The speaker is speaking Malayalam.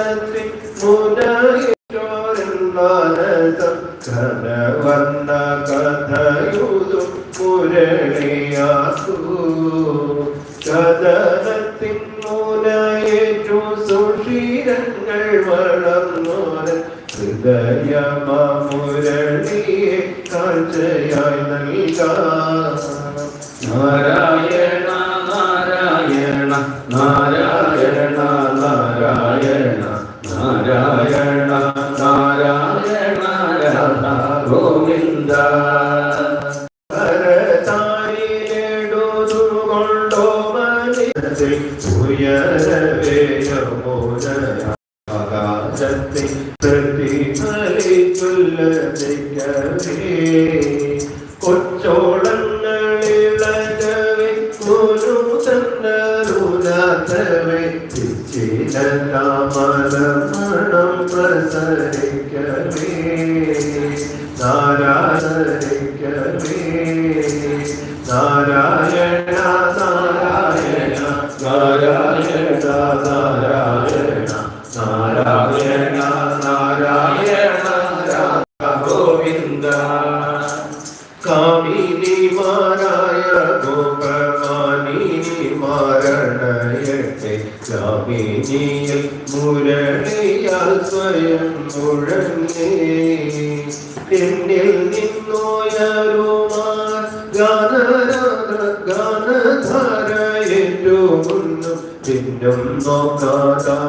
കഥനത്തിൽ മുനയിട്ടോരൻ മാനസം ഘനവർണ കഥയുതും മുരളിയാക്കൂ കഥനത്തിൻ മുനയേറ്റു സുഷീരങ്ങൾ വളർന്നോരൻ ഹൃദയമുരളിയെ കാഴ്ചയായി നൽകാം നാരായണ നാരായണ നാരായണ നാരായണ. കൊച്ചോളങ്ങളിളകവേ ഗുരു തന്നരുനാഥവേ ചിലതാമലമണം പ്രസരിക്കവേ. നാരായണ നാരായണ നാരായണ ഗോവിന്ദ കാമിനിമാരായ ഗോപമാനിമാരണയട്ടെ കാമിനിയിൽ മുരളിയാൽ സ്വയം മുഴങ്ങി എന്നിൽ നിന്നുയരുമാർ പിന്നും നോക്കാതവരാക്കി